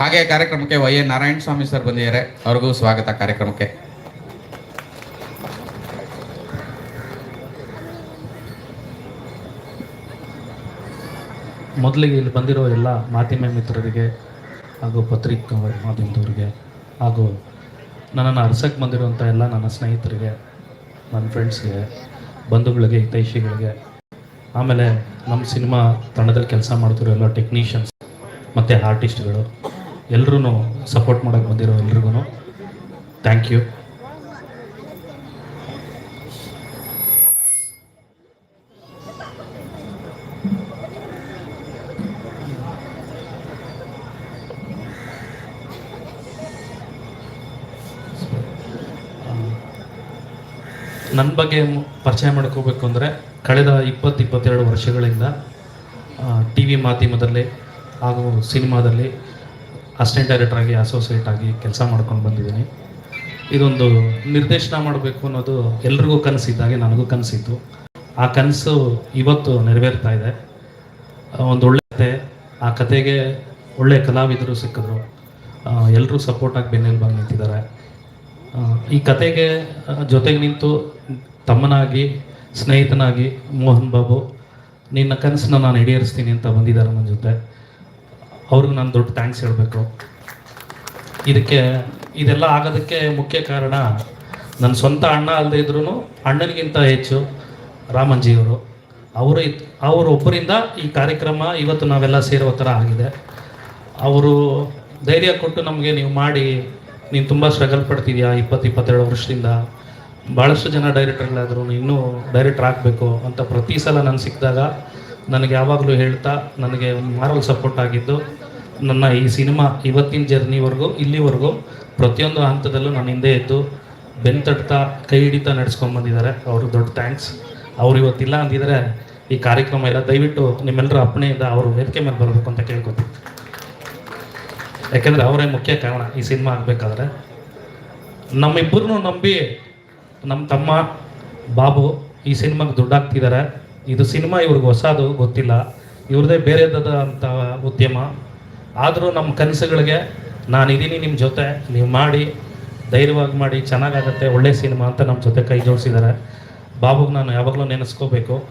ಹಾಗೆ ಕಾರ್ಯಕ್ರಮಕ್ಕೆ Y A Narayana Swami sir ಬಂದಿದ್ದಾರೆ. ಅವ್ರಿಗೂ ಸ್ವಾಗತ ಕಾರ್ಯಕ್ರಮಕ್ಕೆ. ಮೊದಲಿಗೆ ಇಲ್ಲಿ ಬಂದಿರೋ ಎಲ್ಲ ಮಾಧ್ಯಮ ಮಿತ್ರರಿಗೆ ಹಾಗೂ ಪತ್ರಿಕಾ ಮಾಧ್ಯಮದವರಿಗೆ ಹಾಗೂ ನನ್ನನ್ನು ಅರ್ಸಕ್ಕೆ ಬಂದಿರುವಂಥ ಎಲ್ಲ ನನ್ನ ಸ್ನೇಹಿತರಿಗೆ, ನನ್ನ ಫ್ರೆಂಡ್ಸ್ಗೆ ಬಂಧುಗಳಿಗೆ, ಹಿತೈಷಿಗಳಿಗೆ, ಆಮೇಲೆ ನಮ್ಮ ಸಿನಿಮಾ ತಂಡದಲ್ಲಿ ಕೆಲಸ ಮಾಡ್ತಿರೋ ಎಲ್ಲ ಟೆಕ್ನಿಷಿಯನ್ಸ್ ಮತ್ತು ಆರ್ಟಿಸ್ಟ್ಗಳು ಎಲ್ಲರೂ ಸಪೋರ್ಟ್ ಮಾಡೋಕೆ ಬಂದಿರೋ ಎಲ್ರಿಗೂ ಥ್ಯಾಂಕ್ ಯು ನನ್ನ ಬಗ್ಗೆ ಪರಿಚಯ ಮಾಡ್ಕೋಬೇಕು ಅಂದರೆ ಕಳೆದ ಇಪ್ಪತ್ತು ಇಪ್ಪತ್ತೆರಡು ವರ್ಷಗಳಿಂದ ಟಿ ವಿ ಮಾಧ್ಯಮದಲ್ಲಿ ಹಾಗೂ ಸಿನಿಮಾದಲ್ಲಿ ಅಸಿಸ್ಟೆಂಟ್ ಆಗಿ ಅಸೋಸಿಯೇಟ್ ಆಗಿ ಕೆಲಸ ಮಾಡ್ಕೊಂಡು ಬಂದಿದ್ದೀನಿ. ಇದೊಂದು ನಿರ್ದೇಶನ ಮಾಡಬೇಕು ಅನ್ನೋದು ಎಲ್ರಿಗೂ ಕನಸಿದ್ದಾಗೆ ನನಗೂ ಕನಸಿತ್ತು. ಆ ಕನಸು ಇವತ್ತು ನೆರವೇರ್ತಾ ಇದೆ. ಒಂದು ಒಳ್ಳೆ ಕತೆ, ಆ ಕತೆಗೆ ಒಳ್ಳೆ ಕಲಾವಿದರು ಸಿಕ್ಕಿದ್ರು. ಎಲ್ಲರೂ ಸಪೋರ್ಟಾಗಿ ಬೆನ್ನೆಲುಬಾಗಿ ನಿಂತಿದ್ದಾರೆ. ಈ ಕತೆಗೆ ಜೊತೆಗೆ ನಿಂತು ತಮ್ಮನಾಗಿ, ಸ್ನೇಹಿತನಾಗಿ ಮೋಹನ್ ಬಾಬು, ನಿನ್ನ ಕನಸನ್ನ ನಾನು ಈಡೇರಿಸ್ತೀನಿ ಅಂತ ಬಂದಿದ್ದಾರೆ ನನ್ನ ಜೊತೆ. ಅವ್ರಿಗೆ ನಾನು ದೊಡ್ಡ ಥ್ಯಾಂಕ್ಸ್ ಹೇಳಬೇಕು. ಇದಕ್ಕೆ, ಇದೆಲ್ಲ ಆಗೋದಕ್ಕೆ ಮುಖ್ಯ ಕಾರಣ ನನ್ನ ಸ್ವಂತ ಅಣ್ಣ ಅಲ್ಲದೆ ಇದ್ರೂ ಅಣ್ಣನಿಗಿಂತ ಹೆಚ್ಚು ರಾಮಂಜಿಯವರು. ಅವರು ಅವರೊಬ್ಬರಿಂದ ಈ ಕಾರ್ಯಕ್ರಮ ಇವತ್ತು ನಾವೆಲ್ಲ ಸೇರೋ ಥರ ಆಗಿದೆ. ಅವರು ಧೈರ್ಯ ಕೊಟ್ಟು ನಮಗೆ ನೀವು ಮಾಡಿ, ನೀನು ತುಂಬ ಸ್ಟ್ರಗಲ್ ಪಡ್ತಿದ್ಯಾ ಇಪ್ಪತ್ತು, ಇಪ್ಪತ್ತೆರಡು ವರ್ಷದಿಂದ. ಭಾಳಷ್ಟು ಜನ ಡೈರೆಕ್ಟರ್ಗಳಾದ್ರು ಇನ್ನೂ ಡೈರೆಕ್ಟರ್ ಆಗಬೇಕು ಅಂತ ಪ್ರತಿ ಸಲ ನಾನು ಸಿಕ್ಕಿದಾಗ ನನಗೆ ಯಾವಾಗಲೂ ಹೇಳ್ತಾ, ನನಗೆ ಒಂದು ಮಾರಲ್ ಸಪೋರ್ಟ್ ಆಗಿದ್ದು. ನನ್ನ ಈ ಸಿನಿಮಾ ಇವತ್ತಿನ ಜರ್ನಿವರೆಗೂ, ಇಲ್ಲಿವರೆಗೂ ಪ್ರತಿಯೊಂದು ಹಂತದಲ್ಲೂ ನಾನು ಹಿಂದೆ ಇದ್ದು ಬೆನ್ ತಟ್ತಾ ಕೈ ಹಿಡಿತಾ ನಡೆಸ್ಕೊಂಡು ಬಂದಿದ್ದಾರೆ. ಅವರು ದೊಡ್ಡ ಥ್ಯಾಂಕ್ಸ್ ಅವ್ರು ಇವತ್ತಿಲ್ಲ ಅಂದಿದ್ರೆ ಈ ಕಾರ್ಯಕ್ರಮ ಇಲ್ಲ. ದಯವಿಟ್ಟು ನಿಮ್ಮೆಲ್ಲರ ಅಪ್ಪಣೆಯಿಂದ ಅವರು ವೇದಿಕೆ ಮೇಲೆ ಬರಬೇಕು ಅಂತ ಕೇಳ್ಕೊತೀನಿ. ಯಾಕೆಂದರೆ ಅವರೇ ಮುಖ್ಯ ಕಾರಣ ಈ ಸಿನಿಮಾ ಆಗಬೇಕಾದ್ರೆ. ನಮ್ಮಿಬ್ಬರನ್ನು ನಂಬಿ ನಮ್ಮ ತಮ್ಮ, ಬಾಬು ಈ ಸಿನಿಮಾಗೆ ದುಡ್ಡು ಹಾಕ್ತಿದ್ದಾರೆ ಇದು ಸಿನಿಮಾ ಇವ್ರಿಗೆ ಹೊಸದು ಗೊತ್ತಿಲ್ಲ. ಇವ್ರದೇ ಬೇರೆದಾದಂಥ ಉದ್ಯಮ. ಆದರೂ ನಮ್ಮ ಕನಸುಗಳಿಗೆ ನಾನು ಇದ್ದೀನಿ ನಿಮ್ಮ ಜೊತೆ ನೀವು ಮಾಡಿ ಧೈರ್ಯವಾಗಿ ಮಾಡಿ ಚೆನ್ನಾಗಾಗತ್ತೆ ಒಳ್ಳೆ ಸಿನಿಮಾ ಅಂತ ನಮ್ಮ ಜೊತೆ ಕೈ ಜೋಡಿಸಿದ್ದಾರೆ. ಬಾಬುಗೆ ನಾನು ಯಾವಾಗಲೂ ನೆನೆಸ್ಕೋಬೇಕು.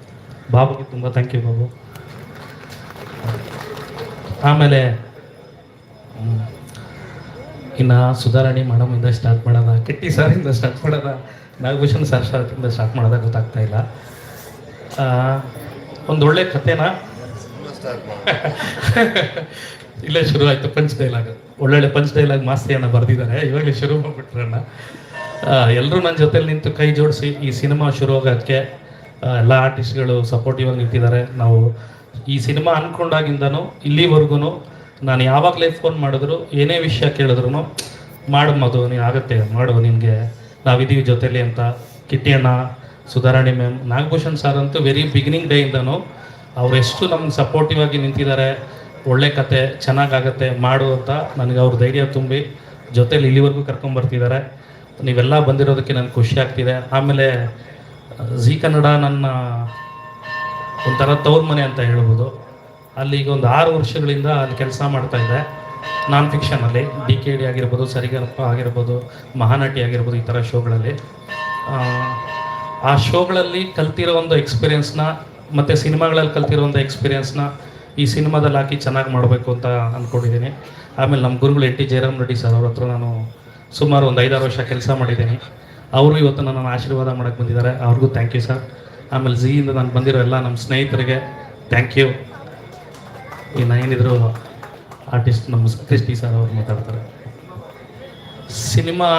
ಬಾಬುಗೆ ತುಂಬ ಥ್ಯಾಂಕ್ ಯು ಬಾಬು. ಆಮೇಲೆ. ಇನ್ನು ಸುಧಾರಾಣಿ ಮಾಡೋಮಿಂದ ಸ್ಟಾರ್ಟ್ ಮಾಡೋದ ಕಿಟ್ಟಿ ಸಾರಿಂದ ಸ್ಟಾರ್ಟ್ ಮಾಡೋದ ನಾಗಭೂಷಣ್ ಸರ್ ಸ್ಟಾರ್ಟಿಂದ ಸ್ಟಾರ್ಟ್ ಮಾಡೋದ ಗೊತ್ತಾಗ್ತಾ ಇಲ್ಲ. ಒಂದು ಒಳ್ಳೆ ಕಥೆನ? ಇಲ್ಲೇ ಶುರು ಆಯ್ತು ಪಂಚ್ ಡೈಲಾಗ್ ಒಳ್ಳೊಳ್ಳೆ ಪಂಚ್ ಡೈಲಾಗ್ ಮಾಸ್ತಿಯನ್ನ ಬರೆದಿದ್ದಾರೆ. ಇವಾಗಲೇ ಶುರು ಮಾಡಿಬಿಟ್ರಣ್ಣ ಎಲ್ಲರೂ ನನ್ನ ಜೊತೆಲಿ ನಿಂತು ಕೈ ಜೋಡಿಸಿ ಈ ಸಿನಿಮಾ ಶುರು ಆಗೋಕ್ಕೆ ಎಲ್ಲ ಆರ್ಟಿಸ್ಟ್ಗಳು ಸಪೋರ್ಟಿವ್ ಆಗಿ ನಿಂತಿದ್ದಾರೆ. ನಾವು ಈ ಸಿನಿಮಾ ಅಂದ್ಕೊಂಡಾಗಿಂದನೂ ಇಲ್ಲಿವರೆಗೂ ನಾನು ಯಾವಾಗಲೇ ಫೋನ್ ಮಾಡಿದ್ರು, ಏನೇ ವಿಷಯ ಕೇಳಿದ್ರು ಮಾಡು ಮದು ನೀನು ಆಗುತ್ತೆ, ಮಾಡು, ನಿನಗೆ ನಾವಿದ್ದೀವಿ ಜೊತೆಲಿ ಅಂತ ಕಿಟ್ಟಿ ಅಣ್ಣ, ಸುಧಾರಾಣಿ ಮ್ಯಾಮ್ ನಾಗಭೂಷಣ್ ಸರ್ ಅಂತೂ ವೆರಿ ಬಿಗಿನಿಂಗ್ ಡೇಯಿಂದನೂ ಅವರೆಷ್ಟು ನಮ್ಗೆ ಸಪೋರ್ಟಿವ್ ಆಗಿ ನಿಂತಿದ್ದಾರೆ. ಒಳ್ಳೆ ಕತೆ, ಚೆನ್ನಾಗಾಗತ್ತೆ, ಮಾಡು ಅಂತ ನನಗೆ ಅವ್ರ ಧೈರ್ಯ ತುಂಬಿ ಜೊತೇಲಿ ಇಲ್ಲಿವರೆಗೂ ಕರ್ಕೊಂಬರ್ತಿದ್ದಾರೆ ನೀವೆಲ್ಲ ಬಂದಿರೋದಕ್ಕೆ ನನಗೆ ಖುಷಿ ಆಗ್ತಿದೆ. ಆಮೇಲೆ ಝೀ ಕನ್ನಡ ನನ್ನ ಒಂಥರ ತವ್ರ ಮನೆ ಅಂತ ಹೇಳ್ಬೋದು. ಅಲ್ಲಿ ಈಗ ಒಂದು ಆರು ವರ್ಷಗಳಿಂದ ಅಲ್ಲಿ ಕೆಲಸ ಮಾಡ್ತಾ ಇದ್ದೆ ನಾನ್ ಫಿಕ್ಷನಲ್ಲಿ ಡಿ ಕೆ ಡಿ ಆಗಿರ್ಬೋದು ಸರಿಗಪ್ಪ ಆಗಿರ್ಬೋದು, ಮಹಾನಟಿ ಆಗಿರ್ಬೋದು, ಈ ಥರ ಶೋಗಳಲ್ಲಿ. ಆ ಶೋಗಳಲ್ಲಿ ಕಲ್ತಿರೋ ಒಂದು ಎಕ್ಸ್ಪೀರಿಯನ್ಸ್ನ ಮತ್ತು ಸಿನಿಮಾಗಳಲ್ಲಿ ಕಲ್ತಿರೋ ಒಂದು ಎಕ್ಸ್ಪೀರಿಯನ್ಸ್ನ ಈ ಸಿನಿಮಾದಲ್ಲಿ ಹಾಕಿ ಚೆನ್ನಾಗಿ ಮಾಡಬೇಕು ಅಂತ ಅಂದ್ಕೊಂಡಿದ್ದೀನಿ ಆಮೇಲೆ ನಮ್ಮ ಗುರುಗಳು N T Jayaram Reddy sir ಅವ್ರ ಹತ್ರ ನಾನು ಸುಮಾರು ಒಂದು ಐದಾರು ವರ್ಷ ಕೆಲಸ ಮಾಡಿದ್ದೀನಿ. ಅವರು ಇವತ್ತು ನನ್ನನ್ನು ಆಶೀರ್ವಾದ ಮಾಡೋಕ್ಕೆ ಬಂದಿದ್ದಾರೆ. ಅವ್ರಿಗೂ ಥ್ಯಾಂಕ್ ಯು ಸರ್ ಆಮೇಲೆ ಝೀಯಿಂದ ನಾನು ಬಂದಿರೋ ಎಲ್ಲ ನಮ್ಮ ಸ್ನೇಹಿತರಿಗೆ ಥ್ಯಾಂಕ್ ಯು ಇನ್ನು ಏನಿದ್ರು ಆರ್ಟಿಸ್ಟ್ ನಮ್ಮ ಸತೀಶ್ ಟಿ ಸರ್ ಅವರು ಮಾತಾಡ್ತಾರೆ. ಸಿನಿಮಾ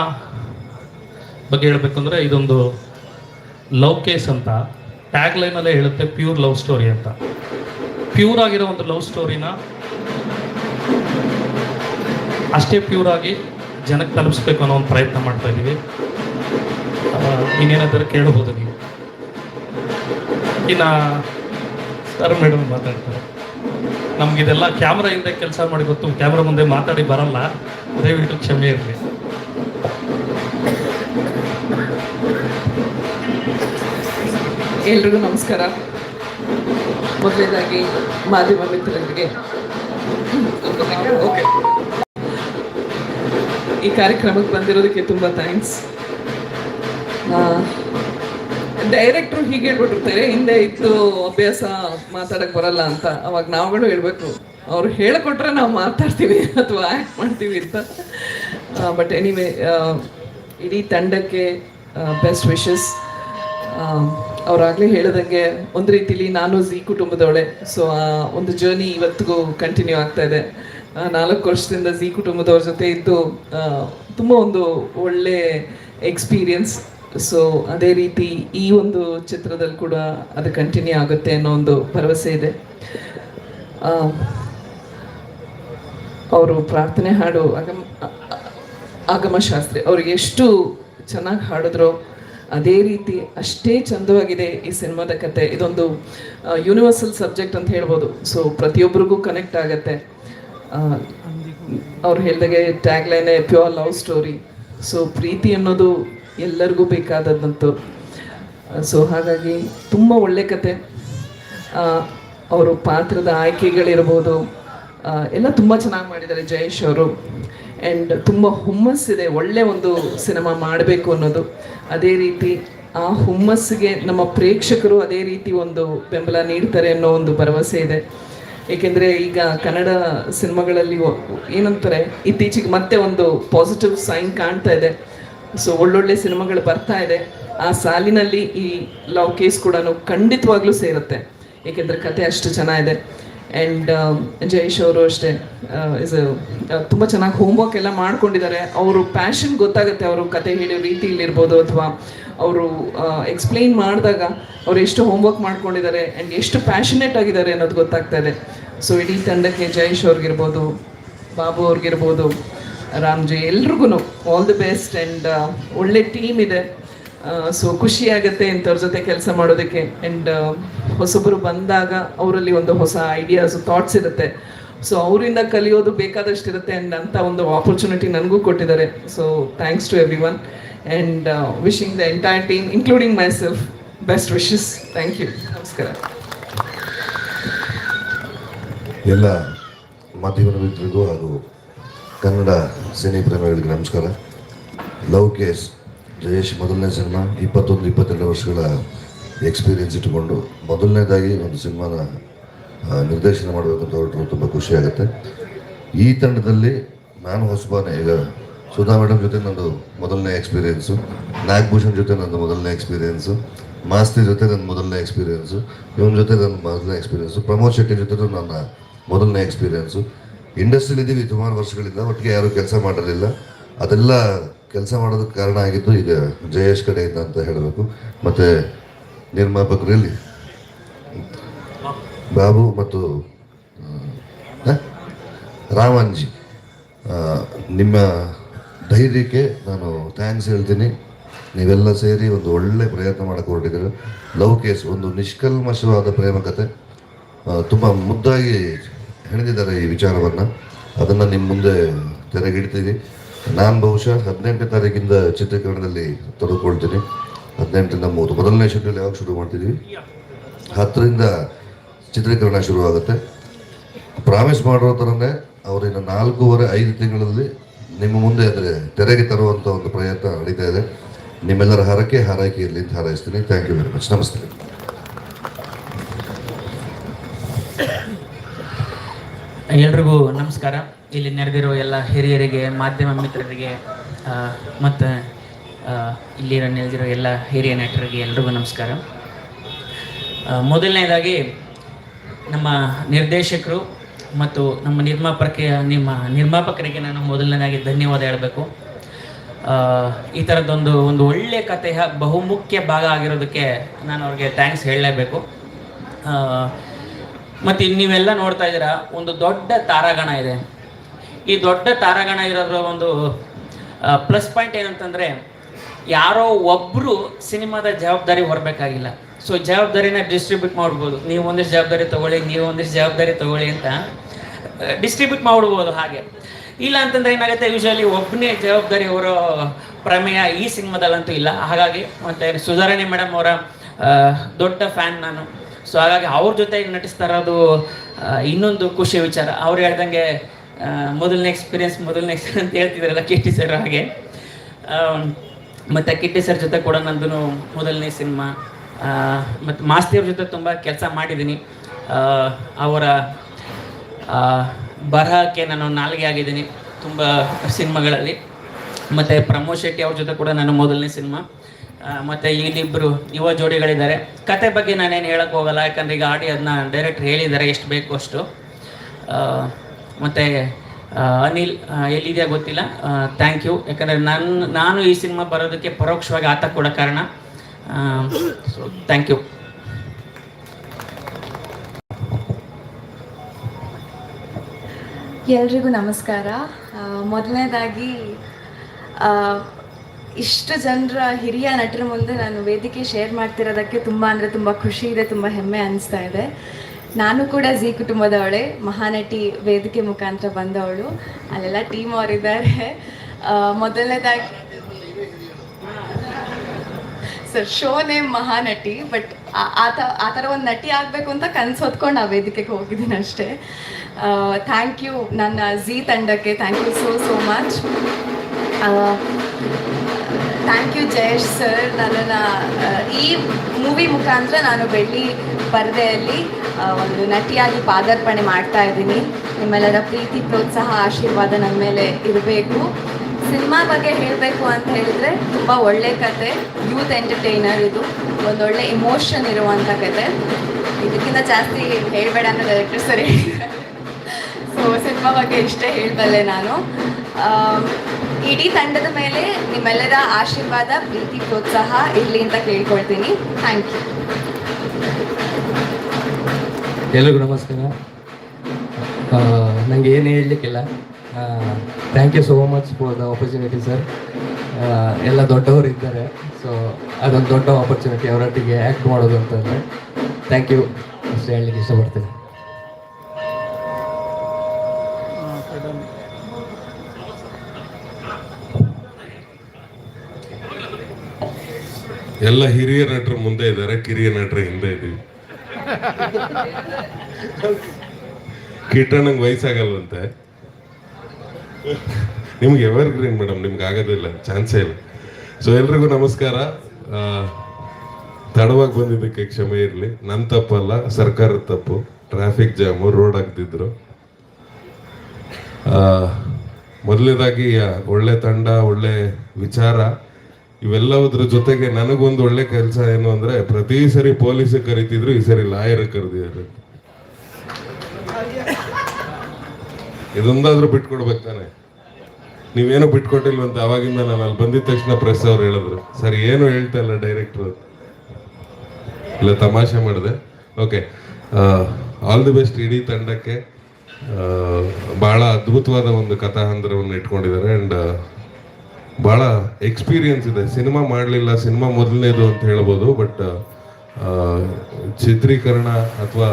ಬಗ್ಗೆ ಹೇಳಬೇಕು ಅಂದರೆ ಇದೊಂದು ಲವ್ ಕೇಸ್ ಅಂತ. ಟ್ಯಾಗ್ ಲೈನಲ್ಲೇ ಹೇಳುತ್ತೆ ಪ್ಯೂರ್ ಲವ್ ಸ್ಟೋರಿ ಅಂತ. ಪ್ಯೂರ್ ಆಗಿರೋ ಒಂದು ಲವ್ ಸ್ಟೋರಿನ ಅಷ್ಟೇ ಪ್ಯೂರ್ ಆಗಿ ಜನಕ್ಕೆ ತಲುಪಿಸ್ಬೇಕು ಅನ್ನೋ ಒಂದು ಪ್ರಯತ್ನ ಮಾಡ್ತಾ ಇದ್ದೀವಿ. ಇನ್ನೇನಾದರೂ ಕೇಳಬಹುದು ನೀವು. ಇನ್ನು ಸರ್ ಮೇಡಮ್ ಮಾತಾಡ್ತಾರೆ. ನಮಗಿದೆಲ್ಲ ಕ್ಯಾಮ್ರಾ ಹಿಂದೆ ಕೆಲಸ ಮಾಡಿ ಗೊತ್ತು ಕ್ಯಾಮ್ರಾ ಮುಂದೆ ಮಾತಾಡಿ ಬರಲ್ಲ. ದಯವಿಟ್ಟು ಕ್ಷಮೆ ಇರಲಿ. ಎಲ್ರಿಗೂ ನಮಸ್ಕಾರ. ಮೊದಲನೇದಾಗಿ ಮಾಧ್ಯಮ ಮಿತ್ರರಿಗೆ ಓಕೆ. ಈ ಕಾರ್ಯಕ್ರಮಕ್ಕೆ ಬಂದಿರೋದಕ್ಕೆ ತುಂಬ ಥ್ಯಾಂಕ್ಸ್ ಡೈರೆಕ್ಟ್ರು ಹೀಗೆ ಹೇಳ್ಬಿಟ್ಟಿರ್ತಾರೆ, ಹಿಂದೆ ಇತ್ತು ಅಭ್ಯಾಸ ಮಾತಾಡಕ್ಕೆ ಬರಲ್ಲ ಅಂತ. ಅವಾಗ ನಾವುಗಳು ಹೇಳ್ಬೇಕು, ಅವ್ರು ಹೇಳಿಕೊಟ್ರೆ ನಾವು ಮಾತಾಡ್ತೀವಿ ಅಥವಾ ಆ್ಯಕ್ಟ್ ಮಾಡ್ತೀವಿ ಅಂತ. ಬಟ್ ಎನಿವೇ ಇಡೀ ತಂಡಕ್ಕೆ ಬೆಸ್ಟ್ ವಿಶಸ್ ಅವ್ರಾಗಲೇ ಹೇಳಿದಂಗೆ ಒಂದು ರೀತಿಲಿ ನಾನು ಝೀ ಕುಟುಂಬದವಳೆ. ಸೊ ಒಂದು ಜರ್ನಿ ಇವತ್ತಿಗೂ ಕಂಟಿನ್ಯೂ ಆಗ್ತಾ ಇದೆ. ನಾಲ್ಕು ವರ್ಷದಿಂದ ಝೀ ಕುಟುಂಬದವ್ರ ಜೊತೆ ಇದ್ದು ತುಂಬ ಒಂದು ಒಳ್ಳೆ ಎಕ್ಸ್ಪೀರಿಯನ್ಸ್ ಸೊ ಅದೇ ರೀತಿ ಈ ಒಂದು ಚಿತ್ರದಲ್ಲಿ ಕೂಡ ಅದು ಕಂಟಿನ್ಯೂ ಆಗುತ್ತೆ ಅನ್ನೋ ಒಂದು ಭರವಸೆ ಇದೆ. ಅವರು ಪ್ರಾರ್ಥನೆ ಹಾಡು ಆಗಮ ಆಗಮ ಶಾಸ್ತ್ರಿ. ಅವ್ರಿಗೆ ಎಷ್ಟು ಚೆನ್ನಾಗಿ ಹಾಡಿದ್ರು ಅದೇ ರೀತಿ ಅಷ್ಟೇ ಚಂದವಾಗಿದೆ ಈ ಸಿನಿಮಾದ ಕತೆ. ಇದೊಂದು ಯೂನಿವರ್ಸಲ್ ಸಬ್ಜೆಕ್ಟ್ ಅಂತ ಹೇಳ್ಬೋದು. ಸೊ ಪ್ರತಿಯೊಬ್ಬರಿಗೂ ಕನೆಕ್ಟ್ ಆಗತ್ತೆ. ಅವ್ರು ಹೇಳ್ದಾಗೆ ಟ್ಯಾಗ್ ಲೈನೇ ಪ್ಯೂರ್ ಲವ್ ಸ್ಟೋರಿ ಸೊ ಪ್ರೀತಿ ಅನ್ನೋದು ಎಲ್ಲರಿಗೂ ಬೇಕಾದದ್ದಂತು. ಸೊ ಹಾಗಾಗಿ ತುಂಬ ಒಳ್ಳೆ ಕತೆ. ಅವರು ಪಾತ್ರದ ಆಯ್ಕೆಗಳಿರ್ಬೋದು. ಎಲ್ಲ ತುಂಬ ಚೆನ್ನಾಗಿ ಮಾಡಿದ್ದಾರೆ ಜಯೇಶ್ ಅವರು. ಆ್ಯಂಡ್ ತುಂಬ ಹುಮ್ಮಸ್ಸಿದೆ ಒಳ್ಳೆ ಒಂದು ಸಿನಿಮಾ ಮಾಡಬೇಕು ಅನ್ನೋದು. ಅದೇ ರೀತಿ ಆ ಹುಮ್ಮಸ್ಸಿಗೆ ನಮ್ಮ ಪ್ರೇಕ್ಷಕರು ಅದೇ ರೀತಿ ಒಂದು ಬೆಂಬಲ ನೀಡ್ತಾರೆ ಅನ್ನೋ ಒಂದು ಭರವಸೆ ಇದೆ. ಏಕೆಂದರೆ ಈಗ ಕನ್ನಡ ಸಿನಿಮಾಗಳಲ್ಲಿ ಏನಂತಾರೆ, ಇತ್ತೀಚೆಗೆ ಮತ್ತೆ ಒಂದು ಪಾಸಿಟಿವ್ ಸೈನ್ ಕಾಣ್ತಾ ಇದೆ. ಸೊ ಒಳ್ಳೊಳ್ಳೆ ಸಿನಿಮಾಗಳು ಬರ್ತಾ ಇದೆ. ಆ ಸಾಲಿನಲ್ಲಿ ಈ ಲವ್ ಕೇಸ್ ಕೂಡ ಖಂಡಿತವಾಗ್ಲೂ ಸೇರುತ್ತೆ. ಏಕೆಂದರೆ ಕತೆ ಅಷ್ಟು ಚೆನ್ನಾಗಿದೆ. ಆ್ಯಂಡ್ ಜಯೇಶ್ ಅವರು ಅಷ್ಟೇ ಇಸ್ ತುಂಬ ಚೆನ್ನಾಗಿ ಹೋಮ್ವರ್ಕ್ ಎಲ್ಲ ಮಾಡ್ಕೊಂಡಿದ್ದಾರೆ. ಅವರು ಪ್ಯಾಷನ್ ಗೊತ್ತಾಗುತ್ತೆ, ಅವರು ಕತೆ ಹೇಳೋ ರೀತಿಯಲ್ಲಿರ್ಬೋದು ಅಥವಾ ಅವರು ಎಕ್ಸ್ಪ್ಲೈನ್ ಮಾಡಿದಾಗ ಅವರು ಎಷ್ಟು ಹೋಮ್ವರ್ಕ್ ಮಾಡ್ಕೊಂಡಿದ್ದಾರೆ ಆ್ಯಂಡ್ ಎಷ್ಟು ಪ್ಯಾಷನೇಟ್ ಆಗಿದ್ದಾರೆ ಅನ್ನೋದು ಗೊತ್ತಾಗ್ತಾ ಇದೆ. ಸೊ ಇಡೀ ತಂಡಕ್ಕೆ ಜಯೇಶ್ ಅವ್ರಿಗಿರ್ಬೋದು ಬಾಬು ಅವ್ರಿಗಿರ್ಬೋದು ರಾಮ್ಜಿ ಎಲ್ರಿಗೂ ಆಲ್ ದಿ ಬೆಸ್ಟ್ ಆ್ಯಂಡ್ ಒಳ್ಳೆ ಟೀಮ್ ಇದೆ. ಸೊ ಖುಷಿ ಆಗುತ್ತೆ ಇಂಥವ್ರ ಜೊತೆ ಕೆಲಸ ಮಾಡೋದಕ್ಕೆ. ಆ್ಯಂಡ್ ಹೊಸಬರು ಬಂದಾಗ ಅವರಲ್ಲಿ ಒಂದು ಹೊಸ ಐಡಿಯಾಸ್ ಥಾಟ್ಸ್ ಇರುತ್ತೆ. ಸೊ ಅವರಿಂದ ಕಲಿಯೋದು ಬೇಕಾದಷ್ಟು ಇರುತ್ತೆ ಆ್ಯಂಡ್ ಅಂತ ಒಂದು ಆಪರ್ಚುನಿಟಿ ನನಗೂ ಕೊಟ್ಟಿದ್ದಾರೆ. So thanks to everyone and wishing the entire team including myself best wishes thank you ನಮಸ್ಕಾರ ಎಲ್ಲ ಮಾಧ್ಯಮ ಮಿತ್ರರಿಗೂ ಹಾಗೂ ಕನ್ನಡ ಸಿನಿ ಪ್ರೇಮಿಗಳಿಗೆ ನಮಸ್ಕಾರ. ಲವ್ ಕೇಸ್ ಜಯೇಶ್ ಮೊದಲನೇ ಸಿನಿಮಾ ಇಪ್ಪತ್ತೊಂದು, ಇಪ್ಪತ್ತೆರಡು ವರ್ಷಗಳ ಎಕ್ಸ್ಪೀರಿಯನ್ಸ್ ಇಟ್ಟುಕೊಂಡು ಮೊದಲನೇದಾಗಿ ಒಂದು ಸಿನಿಮಾನ ನಿರ್ದೇಶನ ಮಾಡಬೇಕು ಅಂತ ಹೊರಟರು ತುಂಬ ಖುಷಿಯಾಗುತ್ತೆ ಈ ತಂಡದಲ್ಲಿ ನಾನು ಹೊಸಬಾನೆ, ಈಗ ಸುಧಾ ಮೇಡಮ್ ಜೊತೆ ನಂದು ಮೊದಲನೇ ಎಕ್ಸ್ಪೀರಿಯೆನ್ಸು ನಾಗಭೂಷಣ್ ಜೊತೆ ನಂದು ಮೊದಲನೇ ಎಕ್ಸ್ಪೀರಿಯೆನ್ಸು ಮಾಸ್ತಿ ಜೊತೆ ನನ್ನ ಮೊದಲನೇ ಎಕ್ಸ್ಪೀರಿಯೆನ್ಸು ಇವನ ಜೊತೆ ನನ್ನ ಮೊದಲನೇ ಎಕ್ಸ್ಪೀರಿಯೆನ್ಸು ಪ್ರಮೋದ್ ಶೆಟ್ಟಿ ಜೊತೆ ನನ್ನ ಮೊದಲನೇ ಎಕ್ಸ್ಪೀರಿಯೆನ್ಸು ಇಂಡಸ್ಟ್ರಿಯಲ್ಲಿ ಇದ್ದೀವಿ ಸುಮಾರು ವರ್ಷಗಳಿಂದ, ಒಟ್ಟಿಗೆ ಯಾರೂ ಕೆಲಸ ಮಾಡಿರಲಿಲ್ಲ. ಅದೆಲ್ಲ ಕೆಲಸ ಮಾಡೋದಕ್ಕೆ ಕಾರಣ ಆಗಿದ್ದು ಈಗ ಜಯೇಶ್ ಕಡೆಯಿಂದ ಅಂತ ಹೇಳಬೇಕು. ಮತ್ತು ನಿರ್ಮಾಪಕರಲ್ಲಿ ಬಾಬು ಮತ್ತು ರಾಮನ್ಜಿ. ನಿಮ್ಮ ಧೈರ್ಯಕ್ಕೆ ನಾನು ಥ್ಯಾಂಕ್ಸ್ ಹೇಳ್ತೀನಿ. ನೀವೆಲ್ಲ ಸೇರಿ ಒಂದು ಒಳ್ಳೆ ಪ್ರಯತ್ನ ಮಾಡಕ್ಕೆ ಹೊರಟಿದ್ದೀರ. ಲವ್ ಕೇಸ್ ಒಂದು ನಿಷ್ಕಲ್ಮಶವಾದ ಪ್ರೇಮ ಕತೆ. ತುಂಬ ಮುದ್ದಾಗಿ ಹೆಣೆದಿದ್ದಾರೆ ಈ ವಿಚಾರವನ್ನು. ಅದನ್ನು ನಿಮ್ಮ ಮುಂದೆ ತೆರೆಗಿಡ್ತೀನಿ. ನಾನು ಬಹುಶಃ ಹದಿನೆಂಟನೇ ತಾರೀಕಿಂದ ಚಿತ್ರೀಕರಣದಲ್ಲಿ ತೊಡಗಿಕೊಳ್ತೀನಿ ಹದಿನೆಂಟರಿಂದ ಮೂವತ್ತು, ಮೊದಲನೇ ಶೆಡ್ಯೂಲ್ ಯಾವಾಗ ಶುರು ಮಾಡ್ತಿದ್ದೀವಿ ಹತ್ತರಿಂದ ಚಿತ್ರೀಕರಣ ಶುರುವಾಗುತ್ತೆ. ಪ್ರಾಮಿಸ್ ಮಾಡಿರೋ ಥರನೇ ಅವರಿನ ನಾಲ್ಕೂವರೆ, ಐದು ತಿಂಗಳಲ್ಲಿ ನಿಮ್ಮ ಮುಂದೆ ಅಂದರೆ ತೆರೆಗೆ ತರುವಂಥ ಒಂದು ಪ್ರಯತ್ನ ನಡೀತಾ ಇದೆ. ನಿಮ್ಮೆಲ್ಲರ ಹರಕೆ ಹಾರೈಕೆ ಇರಲಿ ಅಂತ ಹಾರೈಸ್ತೀನಿ. ಥ್ಯಾಂಕ್ ಯು ವೆರಿ ಮಚ್ ನಮಸ್ತೆ. ಎಲ್ರಿಗೂ ನಮಸ್ಕಾರ. ಇಲ್ಲಿ ನೆರೆದಿರೋ ಎಲ್ಲ ಹಿರಿಯರಿಗೆ, ಮಾಧ್ಯಮ ಮಿತ್ರರಿಗೆ ಮತ್ತು ಇಲ್ಲಿ ನೆರೆದಿರೋ ಎಲ್ಲ ಹಿರಿಯ ನಟರಿಗೆ ಎಲ್ರಿಗೂ ನಮಸ್ಕಾರ. ಮೊದಲನೇದಾಗಿ ನಮ್ಮ ನಿರ್ದೇಶಕರು ಮತ್ತು ನಮ್ಮ ನಿರ್ಮಾಪಕರಿಗೆ, ನಿಮ್ಮ ನಿರ್ಮಾಪಕರಿಗೆ ನಾನು ಮೊದಲನೇದಾಗಿ ಧನ್ಯವಾದ ಹೇಳಬೇಕು. ಈ ಥರದ್ದೊಂದು ಒಂದು ಒಳ್ಳೆಯ ಕಥೆಯ ಬಹುಮುಖ್ಯ ಭಾಗ ಆಗಿರೋದಕ್ಕೆ ನಾನು ಅವ್ರಿಗೆ ಥ್ಯಾಂಕ್ಸ್ ಹೇಳಲೇಬೇಕು. ಮತ್ತು ನೀವೆಲ್ಲ ನೋಡ್ತಾ ಇದ್ದೀರಾ, ಒಂದು ದೊಡ್ಡ ತಾರಾಗಣ ಇದೆ. ಈ ದೊಡ್ಡ ತಾರಾಗಣ ಇರೋದ್ರ ಒಂದು ಪ್ಲಸ್ ಪಾಯಿಂಟ್ ಏನಂತಂದರೆ, ಯಾರೋ ಒಬ್ಬರು ಸಿನಿಮಾದ ಜವಾಬ್ದಾರಿ ಹೊರಬೇಕಾಗಿಲ್ಲ. ಸೊ ಜವಾಬ್ದಾರಿನ ಡಿಸ್ಟ್ರಿಬ್ಯೂಟ್ ಮಾಡ್ಬೋದು. ನೀವು ಒಂದಿಷ್ಟು ಜವಾಬ್ದಾರಿ ತಗೊಳ್ಳಿ, ನೀವು ಒಂದಿಷ್ಟು ಜವಾಬ್ದಾರಿ ತಗೊಳ್ಳಿ ಅಂತ ಡಿಸ್ಟ್ರಿಬ್ಯೂಟ್ ಮಾಡ್ಬೋದು ಹಾಗೆ. ಇಲ್ಲ ಅಂತಂದ್ರೆ ಏನಾಗುತ್ತೆ ಯೂಶಲಿ ಒಬ್ಬನೇ ಜವಾಬ್ದಾರಿ ಹೊರೋ ಪ್ರಮೇಯ ಈ ಸಿನಿಮಾದಲ್ಲಂತೂ ಇಲ್ಲ. ಹಾಗಾಗಿ ಮತ್ತೆ ಸುಧಾರಣೆ ಮೇಡಮ್ ಅವರ ದೊಡ್ಡ ಫ್ಯಾನ್ ನಾನು. ಸೊ ಹಾಗಾಗಿ ಅವ್ರ ಜೊತೆ ನಟಿಸ್ತಾ ಇರೋದು ಇನ್ನೊಂದು ಖುಷಿ ವಿಚಾರ. ಅವ್ರು ಹೇಳ್ದಂಗೆ ಮೊದಲನೇ ಎಕ್ಸ್ಪೀರಿಯನ್ಸ್ ಮೊದಲನೇ ಎಕ್ಸ್ಪೀರಿಯನ್ಸ್ ಅಂತ ಹೇಳ್ತಿದ್ರಲ್ಲ ಕಿಟ್ಟಿ ಸರ್ ಹಾಗೆ. ಮತ್ತು ಕಿಟ್ಟಿ ಸರ್ ಜೊತೆ ಕೂಡ ನಂದು ಮೊದಲನೇ ಸಿನಿಮಾ ಮತ್ತು ಮಾಸ್ತಿಯವ್ರ ಜೊತೆ ತುಂಬ ಕೆಲಸ ಮಾಡಿದ್ದೀನಿ ಅವರ ಬರಹಕ್ಕೆ ನಾನು ನಾಲ್ಗೆ ಆಗಿದ್ದೀನಿ ತುಂಬ ಸಿನಿಮಾಗಳಲ್ಲಿ. ಮತ್ತು ಪ್ರಮೋದ್ ಶೆಟ್ಟಿ ಅವ್ರ ಜೊತೆ ಕೂಡ ನಾನು ಮೊದಲನೇ ಸಿನಿಮಾ ಮತ್ತು ಇಲ್ಲಿಬ್ಬರು ಯುವ ಜೋಡಿಗಳಿದ್ದಾರೆ. ಕತೆ ಬಗ್ಗೆ ನಾನೇನು ಹೇಳೋಕ್ಕೆ ಹೋಗಲ್ಲ, ಯಾಕಂದ್ರೆ ಈಗ ಆಡಿ ಅದನ್ನ ಡೈರೆಕ್ಟ್ ಹೇಳಿದ್ದಾರೆ, ಎಷ್ಟು ಬೇಕು ಅಷ್ಟು. ಮತ್ತು ಅನಿಲ್ ಎಲ್ಲಿದೆಯಾ ಗೊತ್ತಿಲ್ಲ. ಥ್ಯಾಂಕ್ ಯು ಯಾಕಂದರೆ ನನ್ನ ನಾನು ಈ ಸಿನಿಮಾ ಬರೋದಕ್ಕೆ ಪರೋಕ್ಷವಾಗಿ ಆತ ಕೂಡ ಕಾರಣ. ಸೊ ಥ್ಯಾಂಕ್ ಯು ಎಲ್ರಿಗೂ ನಮಸ್ಕಾರ. ಮೊದಲನೇದಾಗಿ ಇಷ್ಟು ಜನರ ಹಿರಿಯ ನಟರ ಮುಂದೆ ನಾನು ವೇದಿಕೆ ಶೇರ್ ಮಾಡ್ತಿರೋದಕ್ಕೆ ತುಂಬ ಅಂದರೆ ತುಂಬ ಖುಷಿ ಇದೆ, ತುಂಬ ಹೆಮ್ಮೆ ಅನಿಸ್ತಾ ಇದೆ. ನಾನು ಕೂಡ ಜಿ ಕುಟುಂಬದವಳೆ, ಮಹಾನಟಿ ವೇದಿಕೆ ಮುಖಾಂತರ ಬಂದವಳು. ಅಲ್ಲೆಲ್ಲ ಟೀಮ್ ಅವರಿದ್ದಾರೆ. ಮೊದಲನೇದಾಗಿ sir show name Mahanati but ಆತ ಆ ಥರ ಒಂದು ನಟಿ ಆಗಬೇಕು ಅಂತ ಕನ್ಸು ಹೊತ್ಕೊಂಡು ಆ ವೇದಿಕೆಗೆ ಹೋಗಿದ್ದೀನಿ ಅಷ್ಟೇ. ಥ್ಯಾಂಕ್ ಯು ನನ್ನ ಜಿ ತಂಡಕ್ಕೆ thank you so so much thank you Jayesh sir ನನ್ನನ್ನು ಈ ಮೂವಿ ಮುಖಾಂತರ ನಾನು ಬೆಳ್ಳಿ ಪರದೆಯಲ್ಲಿ ಆ, ಒಂದು ನಟಿಯಾಗಿ ಪಾದಾರ್ಪಣೆ ಮಾಡ್ತಾ ಇದ್ದೀನಿ. ನಿಮ್ಮೆಲ್ಲರ ಪ್ರೀತಿ ಪ್ರೋತ್ಸಾಹ ಆಶೀರ್ವಾದ ನನ್ನ ಮೇಲೆ ಇರಬೇಕು. ಸಿನಿಮಾ ಬಗ್ಗೆ ಹೇಳಬೇಕು ಅಂತ ಹೇಳಿದ್ರೆ ತುಂಬ ಒಳ್ಳೆ ಕತೆ ಯೂತ್ ಎಂಟರ್ಟೈನರ್ ಇದು. ಒಂದೊಳ್ಳೆ ಇಮೋಷನ್ ಇರುವಂಥ ಕತೆ. ಇದಕ್ಕಿಂತ ಜಾಸ್ತಿ ಹೇಳಬೇಡ ಅಂತ ಡೈರೆಕ್ಟರ್ ಸರಿ ಸೊ ಸಿನಿಮಾ ಬಗ್ಗೆ ಇಷ್ಟೇ ಹೇಳಬಲ್ಲೆ ನಾನು. ಇಡೀ ತಂಡದ ಮೇಲೆ ನಿಮ್ಮೆಲ್ಲರ ಆಶೀರ್ವಾದ ಪ್ರೀತಿ ಪ್ರೋತ್ಸಾಹ ಇರಲಿ ಅಂತ ಕೇಳ್ಕೊಳ್ತೀನಿ. ಥ್ಯಾಂಕ್ ಯು ಎಲ್ರಿಗೂ ನಮಸ್ಕಾರ. ನನಗೆ ಏನು ಹೇಳಲಿಕ್ಕಿಲ್ಲ. Thank you so much for the opportunity sir ಎಲ್ಲ ದೊಡ್ಡವರು ಇದ್ದಾರೆ. ಸೊ ಅದೊಂದು ದೊಡ್ಡ ಆಪರ್ಚುನಿಟಿ ಅವರೊಟ್ಟಿಗೆ ಆ್ಯಕ್ಟ್ ಮಾಡೋದು ಅಂತಂದರೆ ಥ್ಯಾಂಕ್ ಯು ಅಷ್ಟು ಹೇಳಲಿಕ್ಕೆ ಇಷ್ಟಪಡ್ತೀನಿ. ಎಲ್ಲ ಹಿರಿಯ ನಟರು ಮುಂದೆ ಇದ್ದಾರೆ, ಕಿರಿಯ ನಟರು ಹಿಂದೆ ಇದೀವಿ ಕಿಟ್ಟಣ್ಣಂಗೆ ವಯಸ್ಸಾಗಲ್ವಂತೆ? ನಿಮ್ಗೆ ಎವರ್ ಗ್ರೀನ್ ಮೇಡಮ್, ನಿಮ್ಗೆ ಆಗೋದಿಲ್ಲ ಚಾನ್ಸೇ ಇಲ್ಲ. ಸೊ ಎಲ್ರಿಗೂ ನಮಸ್ಕಾರ. ತಡವಾಗಿ ಬಂದಿದ್ದಕ್ಕೆ ಕ್ಷಮೆ ಇರಲಿ. ನನ್ನ ತಪ್ಪಲ್ಲ, ಸರ್ಕಾರದ ತಪ್ಪು. ಟ್ರಾಫಿಕ್ ಜಾಮು ರೋಡ್ ಆಗ್ತಿದ್ರು ಮೊದಲನೇದಾಗಿ ಒಳ್ಳೆ ತಂಡ, ಒಳ್ಳೆ ವಿಚಾರ. ಇವೆಲ್ಲವುದ್ರ ಜೊತೆಗೆ ನನಗೊಂದು ಒಳ್ಳೆ ಕೆಲಸ ಏನು ಅಂದ್ರೆ ಪ್ರತಿ ಸರಿ ಪೊಲೀಸ್ ಕರಿತಿದ್ರು ಈ ಸರಿ ಲಾಯರ್ ಕರೆದಿದ್ದಾರೆ. ಇದೊಂದಾದ್ರೂ ಬಿಟ್ಕೊಡ್ಬೇಕು ತಾನೆ. ನೀವೇನು ಬಿಟ್ಕೊಟ್ಟಿಲ್ವಂತ, ಅವಾಗಿಂದ ನಾನು ಅಲ್ಲಿ ಬಂದಿದ ತಕ್ಷಣ ಪ್ರೆಸ್ ಅವ್ರು ಹೇಳಿದ್ರು. ಸರ್, ಏನು ಹೇಳ್ತಾ ಇಲ್ಲ ಡೈರೆಕ್ಟ್ರು ಇಲ್ಲ, ತಮಾಷೆ ಮಾಡಿದೆ. ಓಕೆ ಆಲ್ ದಿ ಬೆಸ್ಟ್ ಇಡೀ ತಂಡಕ್ಕೆ. ಬಹಳ ಅದ್ಭುತವಾದ ಒಂದು ಕಥಾಹಂದ್ರವನ್ನು ಇಟ್ಕೊಂಡಿದ್ದಾರೆ. ಅಂಡ್ ಬಹಳ ಎಕ್ಸ್ಪೀರಿಯನ್ಸ್ ಇದೆ. ಸಿನಿಮಾ ಮಾಡಲಿಲ್ಲ, ಸಿನಿಮಾ ಮೊದಲನೇದು ಅಂತ ಹೇಳ್ಬೋದು ಬಟ್ ಚಿತ್ರೀಕರಣ ಅಥವಾ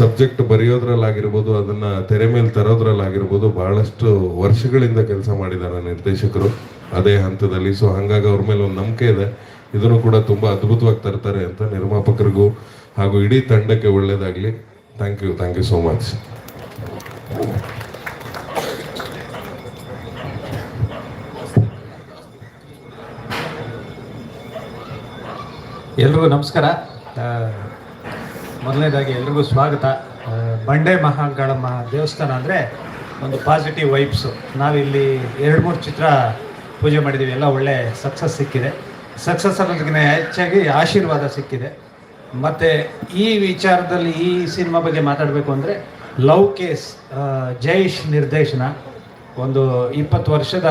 ಸಬ್ಜೆಕ್ಟ್ ಬರೆಯೋದ್ರಲ್ಲಾಗಿರ್ಬೋದು, ಅದನ್ನು ತೆರೆ ಮೇಲೆ ತರೋದ್ರಲ್ಲಾಗಿರ್ಬೋದು, ಬಹಳಷ್ಟು ವರ್ಷಗಳಿಂದ ಕೆಲಸ ಮಾಡಿದ್ದಾರೆ ನಿರ್ದೇಶಕರು ಅದೇ ಹಂತದಲ್ಲಿ. ಸೊ ಹಂಗಾಗಿ ಅವ್ರ ಮೇಲೆ ಒಂದು ನಂಬಿಕೆ ಇದೆ. ಇದನ್ನು ಕೂಡ ತುಂಬ ಅದ್ಭುತವಾಗಿ ತರ್ತಾರೆ ಅಂತ ನಿರ್ಮಾಪಕರಿಗೂ ಹಾಗೂ ಇಡೀ ತಂಡಕ್ಕೆ ಒಳ್ಳೆಯದಾಗಲಿ thank you thank you so much ಎಲ್ರಿಗೂ ನಮಸ್ಕಾರ. ಮೊದಲನೇದಾಗಿ ಎಲ್ರಿಗೂ ಸ್ವಾಗತ. ಬಂಡೆ ಮಹಾಕಾಳಮ್ಮ ದೇವಸ್ಥಾನ ಅಂದರೆ ಒಂದು ಪಾಸಿಟಿವ್ ವೈಬ್ಸು ನಾವಿಲ್ಲಿ ಎರಡು ಮೂರು ಚಿತ್ರ ಪೂಜೆ ಮಾಡಿದ್ದೀವಿ ಎಲ್ಲ ಒಳ್ಳೆ ಸಕ್ಸಸ್ ಸಿಕ್ಕಿದೆ. ಸಕ್ಸಸ್ ಅನ್ನೋದಕ್ಕಿಂತ ಹೆಚ್ಚಾಗಿ ಆಶೀರ್ವಾದ ಸಿಕ್ಕಿದೆ. ಮತ್ತು ಈ ವಿಚಾರದಲ್ಲಿ ಈ ಸಿನಿಮಾ ಬಗ್ಗೆ ಮಾತಾಡಬೇಕು ಅಂದರೆ ಲವ್ ಕೇಸ್ ಜೈಶ್ ನಿರ್ದೇಶನ. ಒಂದು ಇಪ್ಪತ್ತು ವರ್ಷದ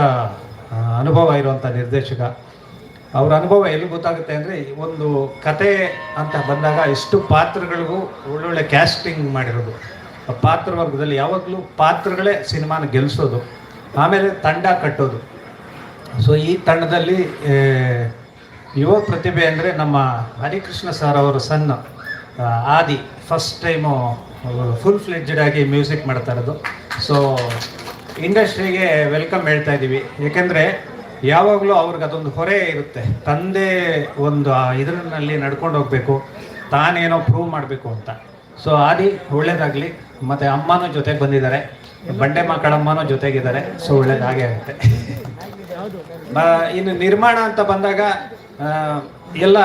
ಅನುಭವ ಇರುವಂಥ ನಿರ್ದೇಶಕ. ಅವ್ರ ಅನುಭವ ಎಲ್ಲಿ ಗೊತ್ತಾಗುತ್ತೆ ಅಂದರೆ ಒಂದು ಕತೆ ಅಂತ ಬಂದಾಗ ಎಷ್ಟು ಪಾತ್ರಗಳಿಗೂ ಒಳ್ಳೊಳ್ಳೆ ಕ್ಯಾಸ್ಟಿಂಗ್ ಮಾಡಿರೋದು. ಪಾತ್ರ ವರ್ಗದಲ್ಲಿ ಯಾವಾಗಲೂ ಪಾತ್ರಗಳೇ ಸಿನಿಮಾನ ಗೆಲ್ಲಿಸೋದು ಆಮೇಲೆ ತಂಡ ಕಟ್ಟೋದು. ಸೊ ಈ ತಂಡದಲ್ಲಿ ಯುವ ಪ್ರತಿಭೆ ಅಂದರೆ ನಮ್ಮ ಹರಿಕೃಷ್ಣ ಸರ್ ಅವರ ಸಣ್ಣ Aadi first time full fledged ಆಗಿ ಮ್ಯೂಸಿಕ್ ಮಾಡ್ತಾ ಇರೋದು. ಸೊ ಇಂಡಸ್ಟ್ರಿಗೆ ವೆಲ್ಕಮ್ ಹೇಳ್ತಾ ಇದ್ದೀವಿ ಏಕೆಂದರೆ ಯಾವಾಗಲೂ ಅವ್ರಿಗೆ ಅದೊಂದು ಹೊರೆ ಇರುತ್ತೆ. ತಂದೆ ಒಂದು ಇದರಲ್ಲಿ ನಡ್ಕೊಂಡು ಹೋಗಬೇಕು. ತಾನೇನೋ ಪ್ರೂವ್ ಮಾಡಬೇಕು ಅಂತ. ಸೊ ಆದಿ ಒಳ್ಳೇದಾಗಲಿ. ಮತ್ತು ಅಮ್ಮನೂ ಜೊತೆಗೆ ಬಂದಿದ್ದಾರೆ. ಬಂಡೆ ಮಕ್ಕಳಮ್ಮನೂ ಜೊತೆಗಿದ್ದಾರೆ. ಸೊ ಒಳ್ಳೇದಾಗೇ ಆಗುತ್ತೆ. ಇನ್ನು ನಿರ್ಮಾಣ ಅಂತ ಬಂದಾಗ ಎಲ್ಲ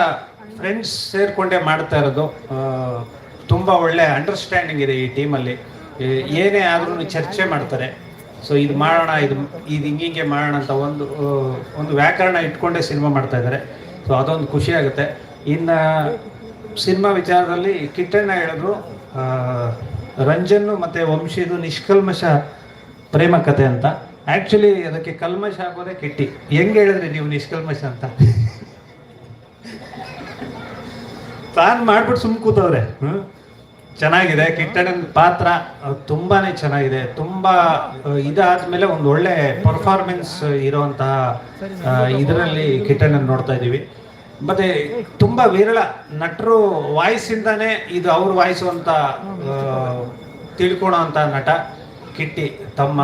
ಫ್ರೆಂಡ್ಸ್ ಸೇರಿಕೊಂಡೇ ಮಾಡ್ತಾ ಇರೋದು. ತುಂಬ ಒಳ್ಳೆ ಅಂಡರ್ಸ್ಟ್ಯಾಂಡಿಂಗ್ ಇದೆ ಈ ಟೀಮಲ್ಲಿ ಏನೇ ಆದ್ರೂ ಚರ್ಚೆ ಮಾಡ್ತಾರೆ. ಸೊ ಇದು ಮಾಡೋಣ ಇದು ಇದು ಹಿಂಗಿಂಗೆ ಮಾಡೋಣ ಅಂತ ಒಂದು ಒಂದು ವ್ಯಾಕರಣ ಇಟ್ಕೊಂಡೇ ಸಿನಿಮಾ ಮಾಡ್ತಾ ಇದ್ದಾರೆ. ಸೊ ಅದೊಂದು ಖುಷಿ ಆಗುತ್ತೆ. ಇನ್ನು, ಸಿನಿಮಾ ವಿಚಾರದಲ್ಲಿ ಕಿಟ್ಟಣ್ಣ ಹೇಳಿದ್ರು ರಂಜನ್ನು ಮತ್ತು ವಂಶಿದು ನಿಷ್ಕಲ್ಮಶ ಪ್ರೇಮ ಕಥೆ ಅಂತ. ಆ್ಯಕ್ಚುಲಿ ಅದಕ್ಕೆ ಕಲ್ಮಶ ಆಗೋದೇ ಕಿಟ್ಟಿ. ಹೆಂಗೆ ಹೇಳಿದ್ರಿ ನೀವು ನಿಷ್ಕಲ್ಮಶ ಅಂತ? ಪ್ಲಾನ್ ಮಾಡ್ಬಿಟ್ಟು ಸುಮ್ ಕೂತವ್ರೆ ಹ್ಮ್? ಚೆನ್ನಾಗಿದೆ, ಕಿಟ್ಟಣ್ಣನ ಪಾತ್ರ ತುಂಬಾನೇ ಚೆನ್ನಾಗಿದೆ, ತುಂಬಾ ಇದಾದ್ಮೇಲೆ ಒಂದು ಒಳ್ಳೆ ಪರ್ಫಾರ್ಮೆನ್ಸ್ ಇರುವಂತಹ ಇದರಲ್ಲಿ ಕಿಟ್ಟಣ್ಣನ ನೋಡ್ತಾ ಇದೀವಿ ಮತ್ತೆ ತುಂಬಾ ವಿರಳ ನಟರು ವಾಯ್ಸ್ ಇಂದಾನೆ ಇದು ಅವ್ರು ವಾಯ್ಸು ಅಂತ ತಿಳ್ಕೊಳೋ ಅಂತ ನಟ ಕಿಟ್ಟಿ ತಮ್ಮ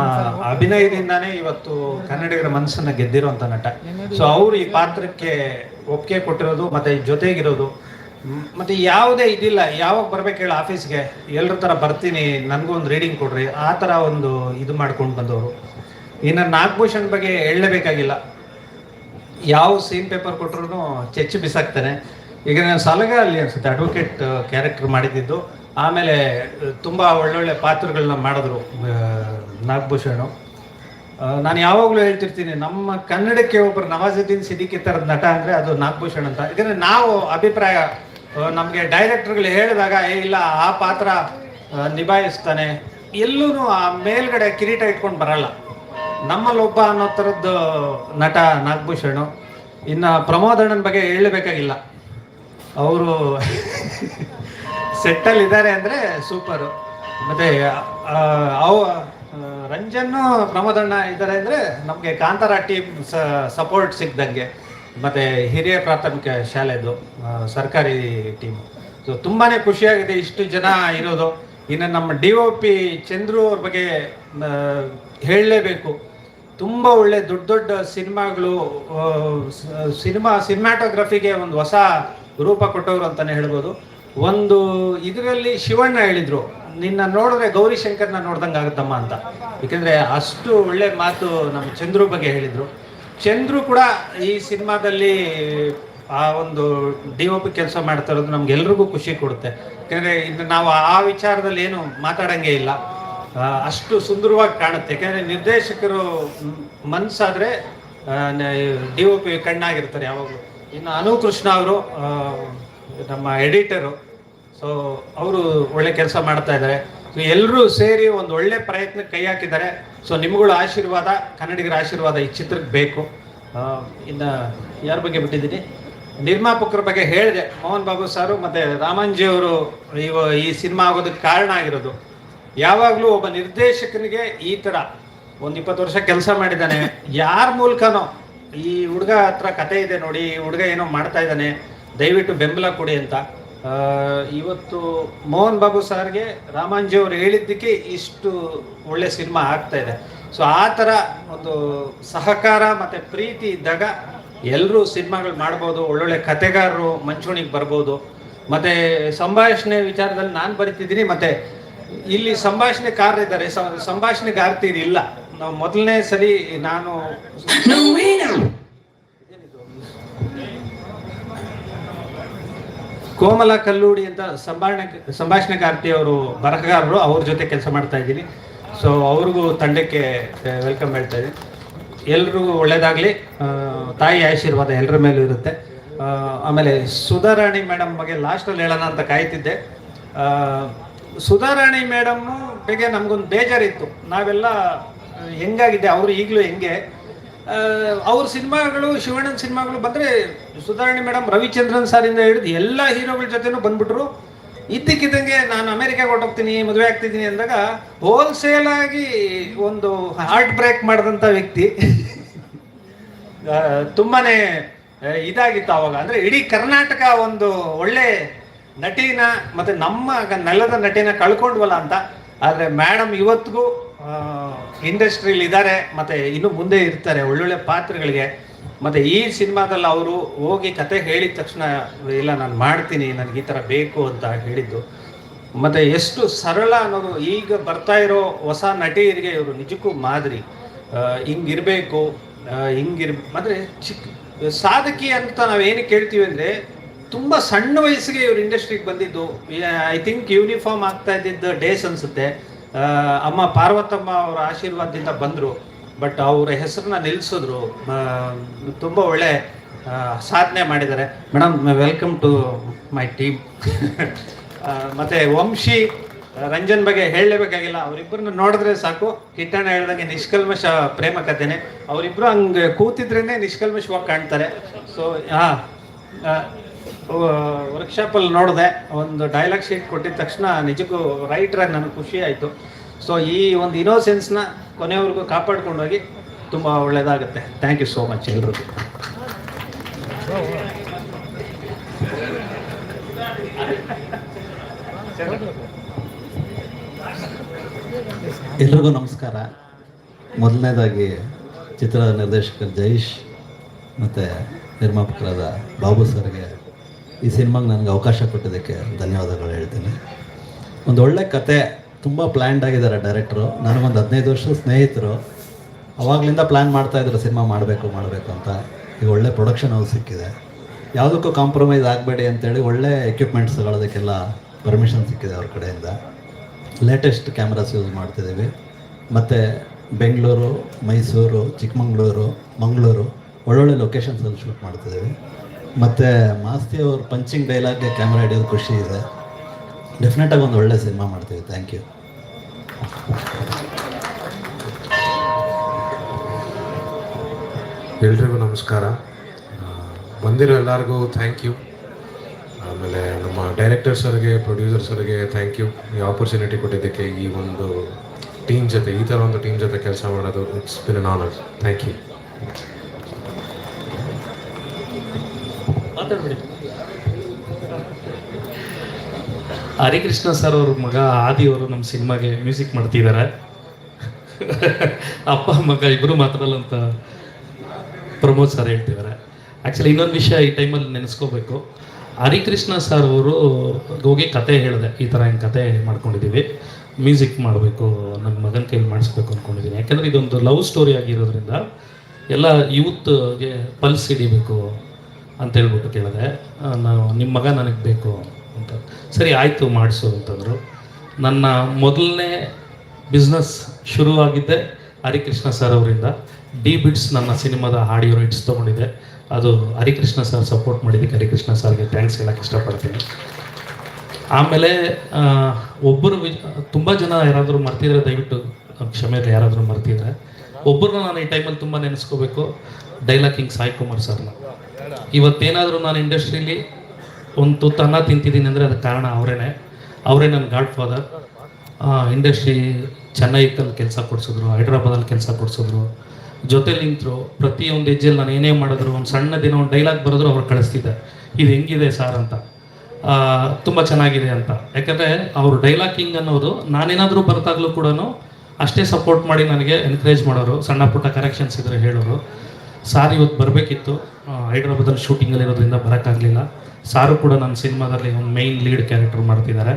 ಅಭಿನಯದಿಂದಾನೇ ಇವತ್ತು ಕನ್ನಡಿಗರ ಮನಸ್ಸನ್ನ ಗೆದ್ದಿರುವಂತ ನಟ. ಸೊ ಅವರು ಈ ಪಾತ್ರಕ್ಕೆ ಒಪ್ಪಿಗೆ ಕೊಟ್ಟಿರೋದು, ಮತ್ತೆ ಜೊತೆಗಿರೋದು ಮತ್ತೆ ಯಾವುದೇ ಇದಿಲ್ಲ, ಯಾವಾಗ ಬರ್ಬೇಕು ಹೇಳಿ ಆಫೀಸ್ಗೆ ಎಲ್ರ ತರ ಬರ್ತೀನಿ, ನನಗೂ ಒಂದು ರೀಡಿಂಗ್ ಕೊಡ್ರಿ. ಆ ತರ ಒಂದು ಇದು ಮಾಡ್ಕೊಂಡು ಬಂದವರು. ಇನ್ನು ನಾಗಭೂಷಣ್ ಬಗ್ಗೆ ಹೇಳಲೇಬೇಕಾಗಿಲ್ಲ. ಯಾವ ಸೀನ್ ಪೇಪರ್ ಕೊಟ್ಟರು ಚೆಚ್ಚು ಬಿಸಾಕ್ತಾನೆ. ಈಗ ನಾನು ಸಲಗ ಅಲ್ಲಿ ಅನ್ಸುತ್ತೆ ಅಡ್ವೊಕೇಟ್ ಕ್ಯಾರೆಕ್ಟರ್ ಮಾಡಿದ್ದು. ಆಮೇಲೆ ತುಂಬ ತುಂಬಾ ಒಳ್ಳೊಳ್ಳೆ ಪಾತ್ರಗಳನ್ನ ಮಾಡಿದ್ರು ನಾಗಭೂಷಣ್. ನಾನು ಯಾವಾಗಲೂ ಹೇಳ್ತಿರ್ತೀನಿ, ನಮ್ಮ ಕನ್ನಡಕ್ಕೆ ಒಬ್ಬರು ನವಾಜುದ್ದೀನ್ ಸಿದ್ದಿಕಿ ಥರದ ನಟ ಅಂದರೆ ಅದು ನಾಗಭೂಷಣ್ ಅಂತ. ಯಾಕಂದರೆ ನಾವು ಅಭಿಪ್ರಾಯ ನಮಗೆ ಡೈರೆಕ್ಟರ್ಗಳು ಹೇಳಿದಾಗ, ಏ, ಇಲ್ಲ, ಆ ಪಾತ್ರ ನಿಭಾಯಿಸ್ತಾನೆ. ಎಲ್ಲೂ ಆ ಮೇಲ್ಗಡೆ ಕಿರೀಟ ಇಟ್ಕೊಂಡು ಬರಲ್ಲ. ನಮ್ಮಲ್ಲೊಬ್ಬ ಅನ್ನೋ ಥರದ್ದು ನಟ ನಾಗಭೂಷಣ್. ಇನ್ನು ಪ್ರಮೋದಣ್ಣನ ಬಗ್ಗೆ ಹೇಳಬೇಕಾಗಿಲ್ಲ. ಅವರು ಸೆಟ್ಟಲ್ಲಿ ಇದ್ದಾರೆ ಅಂದರೆ ಸೂಪರು ಮತ್ತು ಅವ ರಂಜನ್ನು ಪ್ರಮೋದಣ್ಣ ಇದ್ದಾರೆ ಅಂದರೆ ನಮಗೆ ಕಾಂತಾರ ಟೀಮ್ ಸಪೋರ್ಟ್ ಸಿಕ್ದಂಗೆ ಮತ್ತೆ ಹಿರಿಯ ಪ್ರಾಥಮಿಕ ಶಾಲೆದು ಸರ್ಕಾರಿ ಟೀಮ್ ಸೊ ತುಂಬಾ ಖುಷಿಯಾಗಿದೆ ಇಷ್ಟು ಜನ ಇರೋದು. ಇನ್ನು ನಮ್ಮ ಡಿ ಒ ಪಿ ಚಂದ್ರು ಅವ್ರ ಬಗ್ಗೆ ಹೇಳಲೇಬೇಕು. ತುಂಬ ಒಳ್ಳೆ ದೊಡ್ಡ ದೊಡ್ಡ ಸಿನಿಮಾಗಳು ಸಿನಿಮಾ, ಸಿನಿಮಾಟೋಗ್ರಫಿಗೆ ಒಂದು ಹೊಸ ರೂಪ ಕೊಟ್ಟವರು ಅಂತಲೇ ಹೇಳ್ಬೋದು. ಒಂದು ಇದರಲ್ಲಿ ಶಿವಣ್ಣ ಹೇಳಿದರು, ನಿನ್ನ ನೋಡಿದ್ರೆ ಗೌರಿ ಶಂಕರ್ನ ನೋಡ್ದಂಗೆ ಆಗುತ್ತಮ್ಮ ಅಂತ. ಏಕೆಂದರೆ ಅಷ್ಟು ಒಳ್ಳೆ ಮಾತು ನಮ್ಮ ಚಂದ್ರು ಬಗ್ಗೆ ಹೇಳಿದ್ರು. ಚಂದ್ರು ಕೂಡ ಈ ಸಿನಿಮಾದಲ್ಲಿ, ಆ ಒಂದು ಡಿ ಒ ಪಿ ಕೆಲಸ ಮಾಡ್ತಾ ಇರೋದು ನಮ್ಗೆಲ್ರಿಗೂ ಖುಷಿ ಕೊಡುತ್ತೆ. ಯಾಕಂದ್ರೆ ಇದು ನಾವು ಆ ವಿಚಾರದಲ್ಲಿ ಏನು ಮಾತಾಡಂಗೆ ಇಲ್ಲ. ಅಷ್ಟು ಸುಂದರವಾಗಿ ಕಾಣುತ್ತೆ. ಯಾಕಂದ್ರೆ ನಿರ್ದೇಶಕರು ಮನ್ಸಾದರೆ ಡಿ ಒ ಪಿ ಕಣ್ಣಾಗಿರ್ತಾರೆ ಯಾವಾಗಲೂ. ಇನ್ನು ಅನು ಕೃಷ್ಣ ಅವರು ನಮ್ಮ ಎಡಿಟರು. ಸೊ ಅವರು ಒಳ್ಳೆ ಕೆಲಸ ಮಾಡ್ತಾ ಇದ್ದಾರೆ. ಎಲ್ಲರೂ ಸೇರಿ ಒಂದು ಒಳ್ಳೆ ಪ್ರಯತ್ನಕ್ಕೆ ಕೈ ಹಾಕಿದ್ದಾರೆ. ಸೊ ನಿಮ್ಗಳ ಆಶೀರ್ವಾದ, ಕನ್ನಡಿಗರ ಆಶೀರ್ವಾದ ಈ ಚಿತ್ರಕ್ಕೆ ಬೇಕು. ಇನ್ನ ಯಾರ ಬಗ್ಗೆ ಬಿಟ್ಟಿದ್ದೀನಿ? ನಿರ್ಮಾಪಕರ ಬಗ್ಗೆ ಹೇಳಿದೆ. ಮೋಹನ್ ಬಾಬು ಸಾರು ಮತ್ತೆ ರಾಮಂಜಿ ಅವರು ಇವ ಈ ಸಿನಿಮಾ ಆಗೋದಕ್ಕೆ ಕಾರಣ ಆಗಿರೋದು. ಯಾವಾಗಲೂ ಒಬ್ಬ ನಿರ್ದೇಶಕನಿಗೆ ಈ ಥರ ಒಂದು ಇಪ್ಪತ್ತು ವರ್ಷ ಕೆಲಸ ಮಾಡಿದ್ದಾನೆ. ಯಾರ ಮೂಲಕನೋ, ಈ ಹುಡುಗ ಹತ್ರ ಕತೆ ಇದೆ ನೋಡಿ, ಈ ಹುಡುಗ ಏನೋ ಮಾಡ್ತಾ ಇದ್ದಾನೆ. ದಯವಿಟ್ಟು ಬೆಂಬಲ ಕೊಡಿ ಅಂತ. ಇವತ್ತು ಮೋಹನ್ ಬಾಬು ಸಾರ್ಗೆ ರಾಮಾಂಜಿ ಅವರು ಹೇಳಿದ್ದಕ್ಕೆ ಇಷ್ಟು ಒಳ್ಳೆ ಸಿನಿಮಾ ಆಗ್ತಾ ಇದೆ. ಸೊ ಆ ಥರ ಒಂದು ಸಹಕಾರ ಮತ್ತು ಪ್ರೀತಿ ಇದ್ದಾಗ ಎಲ್ಲರೂ ಸಿನಿಮಾಗಳು ಮಾಡ್ಬೋದು, ಒಳ್ಳೊಳ್ಳೆ ಕತೆಗಾರರು ಮಂಚೂಣಿಗೆ ಬರ್ಬೋದು. ಮತ್ತು ಸಂಭಾಷಣೆ ವಿಚಾರದಲ್ಲಿ ನಾನು ಬರಿತಿದ್ದೀನಿ, ಮತ್ತು ಇಲ್ಲಿ ಸಂಭಾಷಣೆಕಾರರಿದ್ದಾರೆ ಸ- ಸಂಭಾಷಣೆಗಾರ್ತಿರು ಇಲ್ಲ. ನಾವು ಮೊದಲನೇ ಸರಿ ನಾನು ಕೋಮಲ ಕಲ್ಲೂಡಿ ಅಂತ ಸಂಭಾಷಣೆ ಕಾರ್ತಿ ಅವರು, ಬರಹಗಾರರು, ಅವ್ರ ಜೊತೆ ಕೆಲಸ ಮಾಡ್ತಾ ಇದ್ದೀನಿ. ಸೊ ಅವ್ರಿಗೂ ತಂಡಕ್ಕೆ ವೆಲ್ಕಮ್ ಹೇಳ್ತಾ ಇದ್ದೀನಿ. ಎಲ್ರಿಗೂ ಒಳ್ಳೇದಾಗಲಿ. ತಾಯಿ ಆಶೀರ್ವಾದ ಎಲ್ಲರ ಮೇಲೂ ಇರುತ್ತೆ. ಆಮೇಲೆ ಸುಧಾರಾಣಿ ಮೇಡಮ್ ಬಗ್ಗೆ ಲಾಸ್ಟಲ್ಲಿ ಹೇಳೋಣ ಅಂತ ಕಾಯ್ತಿದ್ದೆ. ಸುಧಾರಾಣಿ ಮೇಡಮ್ ಬಗ್ಗೆ ನಮಗೊಂದು ಬೇಜಾರಿತ್ತು. ನಾವೆಲ್ಲ ಹೆಂಗಾಗಿದೆ, ಅವರು ಈಗಲೂ ಹೆಂಗೆ? ಅವ್ರ ಸಿನಿಮಾಗಳು, ಶಿವಣ್ಣನ ಸಿನಿಮಾಗಳು ಬಂದರೆ ಸುಧಾರಣೆ ಮೇಡಮ್ ರವಿಚಂದ್ರನ್ ಸಾರಿಂದ ಹಿಡಿದು ಎಲ್ಲ ಹೀರೋಗಳ ಜೊತೆನೂ ಬಂದ್ಬಿಟ್ರು. ಇದ್ದಕ್ಕಿದ್ದಂಗೆ ನಾನು ಅಮೇರಿಕಾಗೆ ಹೊರಟೋಗ್ತೀನಿ, ಮದುವೆ ಆಗ್ತಿದ್ದೀನಿ ಅಂದಾಗ ಹೋಲ್ಸೇಲ್ ಆಗಿ ಒಂದು ಹಾರ್ಟ್ ಬ್ರೇಕ್ ಮಾಡಿದಂಥ ವ್ಯಕ್ತಿ ತುಂಬಾ ಇದಾಗಿತ್ತು ಅವಾಗ. ಅಂದರೆ ಇಡೀ ಕರ್ನಾಟಕ ಒಂದು ಒಳ್ಳೆ ನಟಿನ ಮತ್ತು ನಮ್ಮ ನೆಲದ ನಟಿನ ಕಳ್ಕೊಂಡ್ವಲ್ಲ ಅಂತ. ಆದರೆ ಮೇಡಮ್ ಇವತ್ತಿಗೂ ಇಂಡಸ್ಟ್ರಿಲಿ ಇದ್ದಾರೆ, ಮತ್ತೆ ಇನ್ನು ಮುಂದೆ ಇರ್ತಾರೆ ಒಳ್ಳೊಳ್ಳೆ ಪಾತ್ರಗಳಿಗೆ. ಮತ್ತೆ ಈ ಸಿನಿಮಾದಲ್ಲಿ ಅವರು ಹೋಗಿ ಕತೆ ಹೇಳಿದ ತಕ್ಷಣ, ಇಲ್ಲ, ನಾನು ಮಾಡ್ತೀನಿ, ನನಗೆ ಈ ಥರ ಬೇಕು ಅಂತ ಹೇಳಿದ್ದು. ಮತ್ತು ಎಷ್ಟು ಸರಳ ಅನ್ನೋದು, ಈಗ ಬರ್ತಾ ಇರೋ ಹೊಸ ನಟಿಯರಿಗೆ ಇವರು ನಿಜಕ್ಕೂ ಮಾದರಿ. ಹಿಂಗಿರಬೇಕು ಹಿಂಗಿರ್ ಅಂದರೆ ಚಿಕ್ಕ ಸಾಧಕಿ ಅಂತ ನಾವೇನು ಕೇಳ್ತೀವಿ ಅಂದರೆ, ತುಂಬ ಸಣ್ಣ ವಯಸ್ಸಿಗೆ ಇವರು ಇಂಡಸ್ಟ್ರಿಗೆ ಬಂದಿದ್ದು. ಐ ಥಿಂಕ್ ಯೂನಿಫಾರ್ಮ್ ಆಗ್ತಾ ಇದ್ದಿದ್ದ ಡೇಸ್ ಅನಿಸುತ್ತೆ. ಅಮ್ಮ ಪಾರ್ವತಮ್ಮ ಅವರ ಆಶೀರ್ವಾದದಿಂದ ಬಂದರು. ಬಟ್ ಅವರ ಹೆಸರನ್ನ ನಿಲ್ಲಿಸಿದ್ರು ತುಂಬ ಒಳ್ಳೆ ಸಾಧನೆ ಮಾಡಿದ್ದಾರೆ. Madam welcome to my team ಮತ್ತು ವಂಶಿ, ರಂಜನ್ ಬಗ್ಗೆ ಹೇಳಲೇಬೇಕಾಗಿಲ್ಲ. ಅವರಿಬ್ಬರನ್ನ ನೋಡಿದ್ರೆ ಸಾಕು. ಕಿಟ್ಟಣ್ಣ ಹೇಳ್ದಂಗೆ ನಿಷ್ಕಲ್ಮಶ ಪ್ರೇಮ ಕಥೆನೆ. ಅವರಿಬ್ಬರು ಹಂಗೆ ಕೂತಿದ್ರೇ ನಿಷ್ಕಲ್ಮಶವಾಗಿ ಕಾಣ್ತಾರೆ. ಸೊ ಹಾಂ ವರ್ಕ್ಶಾಪಲ್ಲಿ ನೋಡಿದೆ. ಒಂದು ಡೈಲಾಗ್ ಶೀಟ್ ಕೊಟ್ಟಿದ ತಕ್ಷಣ ನಿಜಕ್ಕೂ ರೈಟ್ರಾಗಿ ನನಗೆ ಖುಷಿ ಆಯಿತು. ಸೊ ಈ ಒಂದು ಇನೋಸೆನ್ಸ್ನ ಕೊನೆಯವರೆಗೂ ಕಾಪಾಡ್ಕೊಂಡೋಗಿ ತುಂಬ ಒಳ್ಳೆಯದಾಗುತ್ತೆ ಥ್ಯಾಂಕ್ ಯು ಸೋ ಮಚ್ ಎಲ್ರಿಗೂ. ಎಲ್ರಿಗೂ ನಮಸ್ಕಾರ. ಮೊದಲನೇದಾಗಿ ಚಿತ್ರ ನಿರ್ದೇಶಕ ಜೈಶ್ ಮತ್ತು ನಿರ್ಮಾಪಕರಾದ ಬಾಬು ಸರ್ಗೆ ಈ ಸಿನಿಮಾಗೆ ನನಗೆ ಅವಕಾಶ ಕೊಟ್ಟಿದ್ದಕ್ಕೆ ಧನ್ಯವಾದಗಳು ಹೇಳ್ತೀನಿ. ಒಂದು ಒಳ್ಳೆ ಕತೆ, ತುಂಬ ಪ್ಲ್ಯಾಂಡ್ ಆಗಿದ್ದಾರೆ ಡೈರೆಕ್ಟ್ರು ನನಗೊಂದು ಹದಿನೈದು ವರ್ಷದ ಸ್ನೇಹಿತರು, ಅವಾಗಲಿಂದ ಪ್ಲ್ಯಾನ್ ಮಾಡ್ತಾಯಿದ್ರು ಸಿನಿಮಾ ಮಾಡಬೇಕು ಮಾಡಬೇಕು ಅಂತ. ಈಗ ಒಳ್ಳೆ ಪ್ರೊಡಕ್ಷನ್ ಹೌಸ್ ಸಿಕ್ಕಿದೆ. ಯಾವುದಕ್ಕೂ ಕಾಂಪ್ರಮೈಸ್ ಆಗಬೇಡಿ ಅಂತೇಳಿ ಒಳ್ಳೆ ಎಕ್ವಿಪ್ಮೆಂಟ್ಸ್ ಅದಕ್ಕೆಲ್ಲ ಪರ್ಮಿಷನ್ ಸಿಕ್ಕಿದೆ ಅವ್ರ ಕಡೆಯಿಂದ. ಲೇಟೆಸ್ಟ್ ಕ್ಯಾಮ್ರಾಸ್ ಯೂಸ್ ಮಾಡ್ತಿದ್ದೀವಿ. ಮತ್ತು ಬೆಂಗಳೂರು, ಮೈಸೂರು, ಚಿಕ್ಕಮಂಗ್ಳೂರು, ಮಂಗಳೂರು ಒಳ್ಳೊಳ್ಳೆ ಲೊಕೇಶನ್ಸಲ್ಲಿ ಶೂಟ್ ಮಾಡ್ತಿದ್ದೀವಿ. ಮತ್ತು ಮಾಸ್ತಿ ಅವ್ರ ಪಂಚಿಂಗ್ ಡೈಲಾಗ್ಗೆ ಕ್ಯಾಮ್ರಾ ಹಿಡಿಯೋದು ಖುಷಿ ಇದೆ. ಡೆಫಿನೆಟಾಗಿ ಒಂದು ಒಳ್ಳೆ ಸಿನಿಮಾ ಮಾಡ್ತೀವಿ. ಥ್ಯಾಂಕ್ ಯು ಎಲ್ರಿಗೂ ನಮಸ್ಕಾರ. ಬಂದಿರೋ ಎಲ್ಲರಿಗೂ ಥ್ಯಾಂಕ್ ಯು ಆಮೇಲೆ ನಮ್ಮ ಡೈರೆಕ್ಟರ್ ಸರ್ಗೆ ಪ್ರೊಡ್ಯೂಸರ್ ಸರ್ಗೆ ಥ್ಯಾಂಕ್ ಯು ಈ ಆಪರ್ಚುನಿಟಿ ಕೊಟ್ಟಿದ್ದಕ್ಕೆ ಈ ಒಂದು ಟೀಮ್ ಜೊತೆ, ಈ ಥರ ಒಂದು ಟೀಮ್ ಜೊತೆ ಕೆಲಸ ಮಾಡೋದು it's been honour thank you ಮಾತಾಡ್ಬಿಡಿ. Harikrishna sir ಅವ್ರ ಮಗ ಆದಿ ಅವರು ನಮ್ಮ ಸಿನಿಮಾಗೆ ಮ್ಯೂಸಿಕ್ ಮಾಡ್ತಿದ್ದಾರೆ ಅಪ್ಪ, ಮಗ ಇಬ್ಬರು ಮಾತ್ರ ಅಂತ ಪ್ರಮೋದ್ ಸರ್ ಹೇಳ್ತಿದ್ದಾರೆ ಆ್ಯಕ್ಚುಲಿ ಇನ್ನೊಂದು ವಿಷಯ ಈ ಟೈಮಲ್ಲಿ ನೆನೆಸ್ಕೋಬೇಕು. ಹರಿಕೃಷ್ಣ ಸರ್ ಅವರು ಹೋಗಿ ಕತೆ ಹೇಳಿದೆ. ಈ ಥರ ಹಿಂಗೆ ಕತೆ ಮಾಡ್ಕೊಂಡಿದ್ದೀವಿ ಮ್ಯೂಸಿಕ್ ಮಾಡಬೇಕು ನನ್ನ ಮಗನ ಕೈಲಿ ಮಾಡಿಸ್ಬೇಕು ಅಂದ್ಕೊಂಡಿದ್ದೀನಿ ಯಾಕೆಂದರೆ ಇದೊಂದು ಲವ್ ಸ್ಟೋರಿ ಆಗಿರೋದ್ರಿಂದ ಎಲ್ಲ ಯೂತ್ಗೆ ಪಲ್ಸ್ ಹಿಡಿಬೇಕು. ಅಂತ ಹೇಳ್ಬಿಟ್ಟು ಕೇಳಿದೆ ನಾನು ನಿಮ್ಮ ಮಗ ನನಗೆ ಬೇಕು ಅಂತ. ಸರಿ, ಆಯಿತು, ಮಾಡಿಸು, ಅಂತಂದರು. ನನ್ನ ಮೊದಲನೇ ಬಿಸ್ನೆಸ್ ಶುರುವಾಗಿದ್ದೆ ಹರಿಕೃಷ್ಣ ಸರ್ ಅವರಿಂದ. ಡಿ ಬಿಟ್ಸ್ ನನ್ನ ಸಿನಿಮಾದ ಆಡಿಯೋ ರೈಟ್ಸ್ ತೊಗೊಂಡಿದ್ದೆ. ಅದು ಹರಿಕೃಷ್ಣ ಸರ್ ಸಪೋರ್ಟ್ ಮಾಡಿದ್ದಕ್ಕೆ ಹರಿಕೃಷ್ಣ ಸರ್ಗೆ ಥ್ಯಾಂಕ್ಸ್ ಹೇಳಕ್ಕೆ ಇಷ್ಟಪಡ್ತೀನಿ. ಆಮೇಲೆ ಒಬ್ಬರು ವಿ ತುಂಬ ಜನ ಯಾರಾದರೂ ಮರ್ತಿದ್ರೆ ದಯವಿಟ್ಟು ಕ್ಷಮೆ ಇರಲಿ ಯಾರಾದರೂ ಮರ್ತಿದ್ರೆ ಒಬ್ಬರನ್ನ ನಾನು ಈ ಟೈಮಲ್ಲಿ ತುಂಬ ನೆನೆಸ್ಕೋಬೇಕು. ಡೈಲಾಗ್ ಕಿಂಗ್ ಸಾಯಿ ಕುಮಾರ್ ಸರ್ನ. ಇವತ್ತೇನಾದರೂ ನಾನು ಇಂಡಸ್ಟ್ರೀಲಿ ಒಂದು ತುತ್ತನ್ನ ತಿಂತಿದ್ದೀನಿ ಅಂದರೆ ಅದಕ್ಕೆ ಕಾರಣ ಅವರೇನೆ. ಅವರೇ ನನ್ನ ಗಾಡ್ ಫಾದರ್. ಇಂಡಸ್ಟ್ರಿ ಚೆನ್ನೈಕಲ್ಲಿ ಕೆಲಸ ಕೊಡಿಸಿದ್ರು ಹೈದ್ರಾಬಾದಲ್ಲಿ ಕೆಲಸ ಕೊಡಿಸಿದ್ರು. ಜೊತೆಲಿ ನಿಂತರು ಪ್ರತಿಯೊಂದು ಹೆಜ್ಜೆಲ್ಲಿ ನಾನು ಏನೇ ಮಾಡಿದ್ರು, ಒಂದು ಸಣ್ಣ ದಿನ ಒಂದು ಡೈಲಾಗ್ ಬರೆದ್ರು ಅವ್ರು ಕಳಿಸ್ತಿದ್ದೆ. ಇದು ಹೆಂಗಿದೆ ಸಾರ್ ಅಂತ. ತುಂಬ ಚೆನ್ನಾಗಿದೆ ಅಂತ. ಯಾಕಂದರೆ ಅವರು ಡೈಲಾಗ್ ಕಿಂಗ್ ಅನ್ನೋದು ನಾನೇನಾದರೂ ಬರ್ತಾಗಲೂ ಕೂಡ ಅಷ್ಟೇ ಸಪೋರ್ಟ್ ಮಾಡಿ ನನಗೆ ಎನ್ಕರೇಜ್ ಮಾಡೋರು, ಸಣ್ಣ ಪುಟ್ಟ ಕರೆಕ್ಷನ್ಸ್ ಇದ್ದರೆ ಹೇಳೋರು. ಸಾರ್ ಇವತ್ತು ಬರಬೇಕಿತ್ತು. ಹೈದ್ರಾಬಾದಲ್ಲಿ ಶೂಟಿಂಗಲ್ಲಿ ಇರೋದ್ರಿಂದ ಬರೋಕ್ಕಾಗಲಿಲ್ಲ. ಸಾರು ಕೂಡ ನನ್ನ ಸಿನಿಮಾದಲ್ಲಿ ಒಂದು ಮೈನ್ ಲೀಡ್ ಕ್ಯಾರೆಕ್ಟರ್ ಮಾಡ್ತಿದ್ದಾರೆ.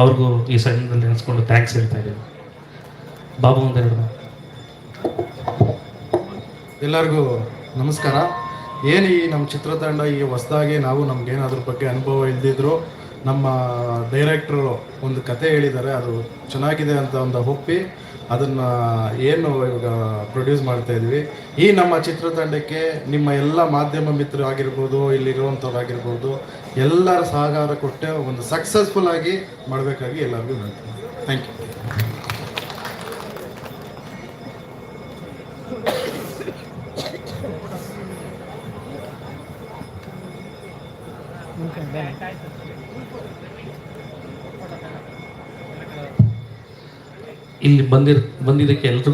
ಅವ್ರಿಗೂ ಈ ಸಣ್ಣದಲ್ಲಿ ನೆನೆಸ್ಕೊಂಡು ಥ್ಯಾಂಕ್ಸ್ ಹೇಳ್ತಾ ಇದ್ದೀನಿ. ಬಾಬು ಹೇಳಿದ ಎಲ್ಲರಿಗೂ ನಮಸ್ಕಾರ. ಏನು ಈ ನಮ್ಮ ಚಿತ್ರತಂಡ ಈ ಹೊಸದಾಗಿ ನಾವು ನಮ್ಗೆ ಏನಾದ್ರ ಬಗ್ಗೆ ಅನುಭವ ಇಲ್ದಿದ್ರು ನಮ್ಮ ಡೈರೆಕ್ಟ್ರು ಒಂದು ಕತೆ ಹೇಳಿದ್ದಾರೆ. ಅದು ಚೆನ್ನಾಗಿದೆ ಅಂತ ಒಂದು ಒಪ್ಪಿ ಅದನ್ನು ಏನು ಇವಾಗ ಪ್ರೊಡ್ಯೂಸ್ ಮಾಡ್ತಾ ಇದ್ವಿ ಈ ನಮ್ಮ ಚಿತ್ರತಂಡಕ್ಕೆ ನಿಮ್ಮ ಎಲ್ಲ ಮಾಧ್ಯಮ ಮಿತ್ರರು ಆಗಿರ್ಬೋದು, ಇಲ್ಲಿರುವಂಥವ್ರು ಆಗಿರ್ಬೋದು, ಎಲ್ಲರ ಸಹಕಾರ ಕೊಟ್ಟೆ ಒಂದು ಸಕ್ಸಸ್ಫುಲ್ ಆಗಿ ಮಾಡಬೇಕಾಗಿ ಎಲ್ಲರಿಗೂ ಹೇಳ್ತೀನಿ. ಥ್ಯಾಂಕ್ ಯು ಇಲ್ಲಿ ಬಂದಿರ್ ಬಂದಿದ್ದಕ್ಕೆ ಎಲ್ರಿಗೂ